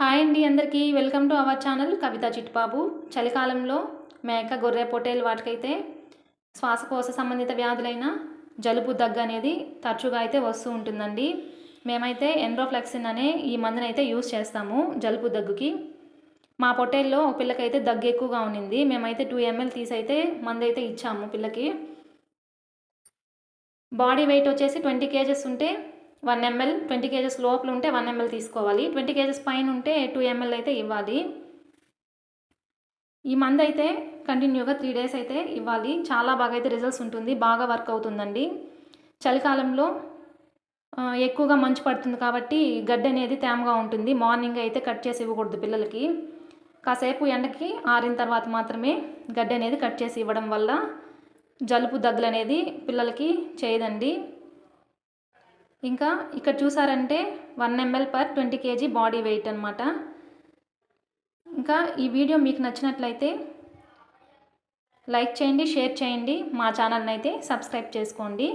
Hi అండి అందరికీ. Welcome to our channel Kavitha Chittubabu చలికాలంలో మేక గొర్రె పొట్టేలు వాటికైతే శ్వాసకోశ సంబంధిత వ్యాధులైన జలుబు దగ్గు అనేది తరచుగా అయితే వస్తూ ఉంటుందండి. మేమైతే ఎండ్రోఫ్లెక్సిన్ అనే ఈ మందుని అయితే యూస్ చేస్తాము జలుబు దగ్గుకి. మా పొట్టేల్లో ఒక పిల్లకైతే దగ్గు ఎక్కువగా ఉన్నింది. మేమైతే టూ ఎంఎల్ తీసి అయితే మందు అయితే ఇచ్చాము పిల్లకి. బాడీ వెయిట్ వచ్చేసి ట్వంటీ కేజెస్ ఉంటే వన్ ఎంఎల్ ట్వంటీ కేజెస్ లోపల ఉంటే వన్ ఎంఎల్ తీసుకోవాలి. ట్వంటీ కేజెస్ పైన ఉంటే టూ ఎంఎల్ అయితే ఇవ్వాలి. ఈ మందు అయితే కంటిన్యూగా త్రీ డేస్ అయితే ఇవ్వాలి. చాలా బాగా అయితే రిజల్ట్స్ ఉంటుంది. బాగా వర్క్ అవుతుందండి. చలికాలంలో ఎక్కువగా మంచు పడుతుంది కాబట్టి గడ్డి అనేది తేమగా ఉంటుంది. మార్నింగ్ అయితే కట్ చేసి ఇవ్వకూడదు పిల్లలకి. కాసేపు ఎండకి ఆరిన తర్వాత మాత్రమే గడ్డి అనేది కట్ చేసి ఇవ్వడం వల్ల జలుబు దగ్గులు అనేది పిల్లలకి చేయదండి. ఇంకా ఇక్కడ చూసారంటే one ML per twenty kg body weight అనమాట ఇంకా ఈ వీడియో మీకు నచ్చినట్లయితే లైక్ చేయండి షేర్ చేయండి. మా ఛానల్ని అయితే సబ్స్క్రైబ్ చేసుకోండి.